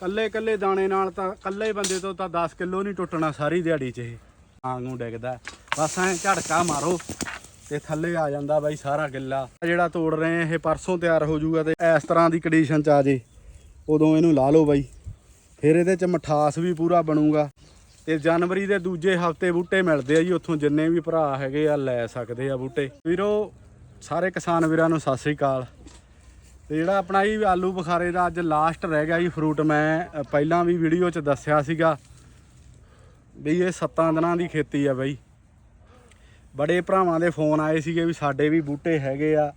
ਕੱਲੇ ਕੱਲੇ ਦਾਣੇ ਨਾਲ ਤਾਂ ਕੱਲੇ ਬੰਦੇ ਤੋਂ ਤਾਂ 10 ਕਿਲੋ ਨਹੀਂ ਟੁੱਟਣਾ ਸਾਰੀ ਦਿਹਾੜੀ 'ਚ ਇਹ। ਆਂਗੂ ਡਿੱਗਦਾ। ਬਸ ਐ ਝੜਕਾ ਮਾਰੋ ਤੇ ਥੱਲੇ ਆ ਜਾਂਦਾ ਬਾਈ ਸਾਰਾ ਗਿੱਲਾ। ਜਿਹੜਾ ਤੋੜ ਰਹੇ ਆ, ਇਹ ਪਰਸੋਂ ਤਿਆਰ ਹੋ ਜਾਊਗਾ ਤੇ ਇਸ ਤਰ੍ਹਾਂ ਦੀ ਕੰਡੀਸ਼ਨ 'ਚ ਆ ਜੇ। ਉਦੋਂ ਇਹਨੂੰ ਲਾ ਲਓ ਬਾਈ। ਫਿਰ ਇਹਦੇ 'ਚ ਮਠਾਸ ਵੀ ਪੂਰਾ ਬਣੂਗਾ। ਤੇ ਜਨਵਰੀ ਦੇ ਦੂਜੇ ਹਫ਼ਤੇ ਬੂਟੇ ਮਿਲਦੇ ਆ ਜੀ, ਉੱਥੋਂ ਜਿੰਨੇ ਵੀ ਭਰਾ ਹੈਗੇ ਆ ਲੈ ਸਕਦੇ ਆ ਬੂਟੇ। ਵੀਰੋ, ਸਾਰੇ ਕਿਸਾਨ ਵੀਰਾਂ ਨੂੰ ਸਤਿ ਸ੍ਰੀ ਅਕਾਲ। ਤੇ ਜਿਹੜਾ ਆਪਣਾ ਇਹ ਆਲੂ ਬੁਖਾਰੇ ਦਾ ਅੱਜ ਲਾਸਟ ਰਹਿ ਗਿਆ ਜੀ ਫਰੂਟ ਮੈਂ ਪਹਿਲਾਂ ਵੀ ਵੀਡੀਓ 'ਚ ਦੱਸਿਆ ਸੀਗਾ ਵੀ ਇਹ 7 ਦਿਨਾਂ ਦੀ ਖੇਤੀ ਆ ਬਾਈ। ਬੜੇ ਭਰਾਵਾਂ ਦੇ ਫੋਨ ਆਏ ਸੀਗੇ ਵੀ ਸਾਡੇ ਵੀ ਬੂਟੇ ਹੈਗੇ ਆ,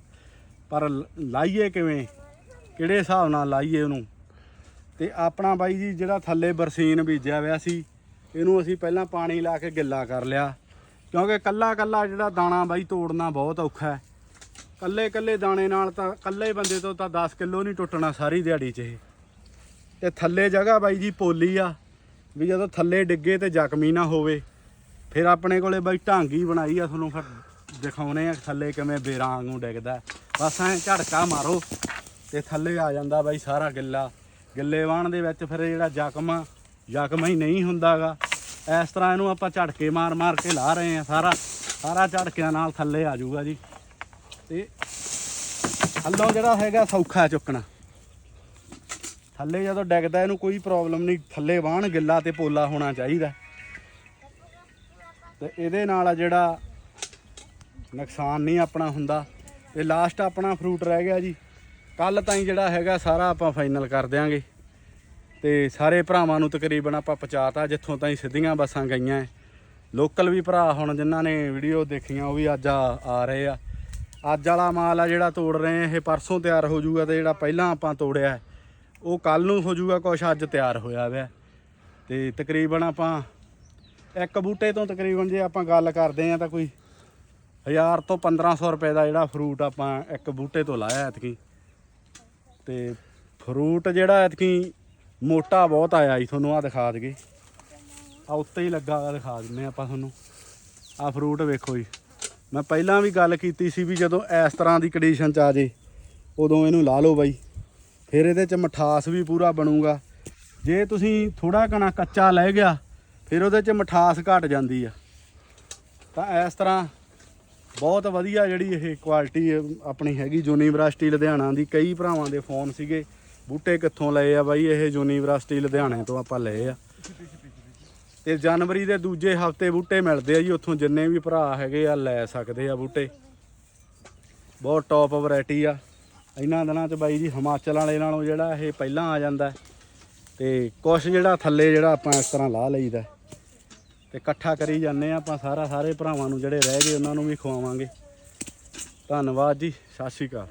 ਪਰ ਲ- ਲਾਈਏ ਕਿਵੇਂ? ਕਿਹੜੇ ਹਿਸਾਬ ਨਾਲ ਲਾਈਏ ਉਹਨੂੰ? ਤੇ ਆਪਣਾ ਬਾਈ ਜੀ ਜਿਹੜਾ ਥੱਲੇ ਬਰਸੀਨ ਬੀਜਿਆ ਹੋਇਆ ਸੀ, ਇਹਨੂੰ ਅਸੀਂ ਪਹਿਲਾਂ ਪਾਣੀ ਲਾ ਕੇ ਗਿੱਲਾ ਕਰ ਲਿਆ। ਕਿਉਂਕਿ ਕੱਲਾ ਕੱਲਾ ਜਿਹੜਾ ਦਾਣਾ ਬਾਈ ਤੋੜਨਾ ਬਹੁਤ ਔਖਾ ਹੈ। ਕੱਲੇ ਕੱਲੇ ਦਾਣੇ ਨਾਲ ਤਾਂ ਕੱਲੇ ਬੰਦੇ ਤੋਂ ਤਾਂ 10 ਕਿਲੋ ਨਹੀਂ ਟੁੱਟਣਾ ਸਾਰੀ ਦਿਹਾੜੀ 'ਚ ਇਹ। ਤੇ ਥੱਲੇ ਜਗ੍ਹਾ ਬਾਈ ਜੀ ਪੋਲੀ ਆ, ਵੀ ਜਦੋਂ ਥੱਲੇ ਡਿੱਗੇ ਤੇ ਜ਼ਖਮੀ ਨਾ ਹੋਵੇ। ਫਿਰ ਆਪਣੇ ਕੋਲੇ ਬਾਈ ਢਾਂਗੀ ਬਣਾਈ ਆ, ਤੁਹਾਨੂੰ ਫਿਰ ਦਿਖਾਉਣੇ ਆ ਥੱਲੇ ਕਿਵੇਂ ਬੇਰਾਂ ਵਾਂਗੂ ਡਿੱਗਦਾ। ਬਸ ਐ ਝੜਕਾ ਮਾਰੋ ਤੇ ਥੱਲੇ ਆ ਜਾਂਦਾ ਬਾਈ ਸਾਰਾ ਗਿੱਲਾ। ਗਿੱਲੇ ਵਾਣ ਦੇ ਵਿੱਚ ਫਿਰ ਜਿਹੜਾ ਜ਼ਖਮ ਆ, ਜ਼ਖਮ ਹੀ ਨਹੀਂ ਹੁੰਦਾਗਾ। ਇਸ ਤਰ੍ਹਾਂ ਇਹਨੂੰ ਆਪਾਂ ਝੜਕੇ ਮਾਰ ਮਾਰ ਕੇ ਲਾ ਰਹੇ ਆ, ਸਾਰਾ ਸਾਰਾ ਝੜਕਿਆਂ ਨਾਲ ਥੱਲੇ ਆ ਜਾਊਗਾ ਜੀ। ਤੇ ਥੱਲੋਂ ਜਿਹੜਾ ਹੈਗਾ ਸੌਖਾ ਚੁੱਕਣਾ। ਥੱਲੇ ਜਦੋਂ ਡਿੱਗਦਾ ਇਹਨੂੰ ਕੋਈ ਪ੍ਰੋਬਲਮ ਨਹੀਂ, ਥੱਲੇ ਵਾਹਣ ਗਿੱਲਾ ਤੇ ਪੋਲਾ ਹੋਣਾ ਚਾਹੀਦਾ। ਤੇ ਇਹਦੇ ਨਾਲ ਆ ਜਿਹੜਾ ਨੁਕਸਾਨ ਨਹੀਂ ਆਪਣਾ ਹੁੰਦਾ। ਤੇ ਲਾਸਟ ਆਪਣਾ ਫਰੂਟ ਰਹਿ ਗਿਆ ਜੀ। ਕੱਲ ਤਾਈਂ ਜਿਹੜਾ ਹੈਗਾ ਸਾਰਾ ਆਪਾਂ ਫਾਈਨਲ ਕਰ ਦਿਆਂਗੇ। ਤੇ ਸਾਰੇ ਭਰਾਵਾਂ ਨੂੰ ਤਕਰੀਬਨ ਆਪਾਂ ਪਹੁੰਚਾਤਾ, ਜਿੱਥੋਂ ਤਾਈਂ ਸਿੱਧੀਆਂ ਬੱਸਾਂ ਗਈਆਂ ਹੈ। ਲੋਕਲ ਵੀ ਭਰਾ ਹੁਣ ਜਿਨ੍ਹਾਂ ਨੇ ਵੀਡੀਓ ਦੇਖੀਆਂ, ਉਹ ਵੀ ਅੱਜ ਆ ਰਹੇ ਆ। ਅੱਜ ਵਾਲਾ ਮਾਲ ਆ ਜਿਹੜਾ ਤੋੜ ਰਹੇ ਆ ਇਹ ਪਰਸੋਂ ਤਿਆਰ ਹੋ ਜਾਊਗਾ ਤੇ ਜਿਹੜਾ ਪਹਿਲਾਂ ਆਪਾਂ ਤੋੜਿਆ ਉਹ ਕੱਲ ਨੂੰ ਹੋ ਜਾਊਗਾ, ਕੁਛ ਅੱਜ ਤਿਆਰ ਹੋਇਆ ਹੋਇਆ ਤੇ ਤਕਰੀਬਨ ਆਪਾਂ ਇੱਕ ਬੂਟੇ ਤੋਂ ਤਕਰੀਬਨ ਜੇ ਆਪਾਂ ਗੱਲ ਕਰਦੇ ਆ ਤਾਂ ਕੋਈ 1000 ਤੋਂ 1500 ਰੁਪਏ ਦਾ ਜਿਹੜਾ ਫਰੂਟ ਆਪਾਂ ਇੱਕ ਬੂਟੇ ਤੋਂ ਲਾਇਆ ਐਤਕੀ। ਤੇ ਫਰੂਟ ਜਿਹੜਾ ਐਤਕੀ ਮੋਟਾ ਬਹੁਤ ਆਇਆ ਜੀ, ਤੁਹਾਨੂੰ ਆ ਦਿਖਾ ਦਈਏ। ਆ ਉੱਤੇ ਹੀ ਲੱਗਾ ਹੋਇਆ ਦਿਖਾ ਦਿੰਨੇ ਆਪਾਂ ਤੁਹਾਨੂੰ। ਆ ਫਰੂਟ ਵੇਖੋ ਜੀ। ਮੈਂ ਪਹਿਲਾਂ ਵੀ ਗੱਲ ਕੀਤੀ ਸੀ ਵੀ ਜਦੋਂ ਇਸ ਤਰ੍ਹਾਂ ਦੀ ਕੰਡੀਸ਼ਨ ਚ ਆ ਜੇ, ਉਦੋਂ ਇਹਨੂੰ ਲਾ ਲਓ ਬਾਈ। ਫਿਰ ਇਹਦੇ ਚ ਮਠਾਸ ਵੀ ਪੂਰਾ ਬਣੂਗਾ। ਜੇ ਤੁਸੀਂ ਥੋੜਾ ਕਣਾ ਕੱਚਾ ਲੈ ਗਿਆ, ਫਿਰ ਉਹਦੇ ਚ ਮਠਾਸ ਘਟ ਜਾਂਦੀ ਆ। ਤਾਂ ਇਸ ਤਰ੍ਹਾਂ ਬਹੁਤ ਵਧੀਆ ਜਿਹੜੀ ਇਹ ਕੁਆਲਿਟੀ ਆਪਣੀ ਹੈਗੀ ਯੂਨੀਵਰਸਿਟੀ ਲੁਧਿਆਣਾ ਦੀ। ਕਈ ਭਰਾਵਾਂ ਦੇ ਫੋਨ ਸੀਗੇ, ਬੂਟੇ ਕਿੱਥੋਂ ਲਏ ਆ ਬਾਈ? ਇਹ ਯੂਨੀਵਰਸਿਟੀ ਲੁਧਿਆਣੇ ਤੋਂ ਆਪਾਂ ਲਏ ਆ। ਤੇ ਜਨਵਰੀ ਦੇ ਦੂਜੇ ਹਫ਼ਤੇ ਬੂਟੇ ਮਿਲਦੇ ਆ ਜੀ, ਉੱਥੋਂ ਜਿੰਨੇ ਵੀ ਭਰਾ ਹੈਗੇ ਆ, ਲੈ ਸਕਦੇ ਆ ਬੂਟੇ। ਬਹੁਤ ਟੌਪ ਵੈਰਾਈਟੀ ਆ। ਇਹਨਾਂ ਦਿਨਾਂ 'ਚ ਬਾਈ ਜੀ, ਹਿਮਾਚਲ ਵਾਲੇ ਨਾਲੋਂ ਜਿਹੜਾ ਇਹ ਪਹਿਲਾਂ ਆ ਜਾਂਦਾ ਹੈ। ਤੇ ਕੁਛ ਜਿਹੜਾ ਥੱਲੇ ਜਿਹੜਾ ਆਪਾਂ ਇਸ ਤਰ੍ਹਾਂ ਲਾ ਲਈਦਾ ਤੇ ਇਕੱਠਾ ਕਰੀ ਜਾਂਦੇ ਆ, ਆਪਾਂ ਸਾਰਾ ਸਾਰੇ ਭਰਾਵਾਂ ਨੂੰ ਜਿਹੜੇ ਰਹਿ ਗਏ, ਉਹਨਾਂ ਨੂੰ ਵੀ ਖਵਾਵਾਂਗੇ। ਧੰਨਵਾਦ ਜੀ, ਸਤਿ ਸ਼੍ਰੀ ਅਕਾਲ।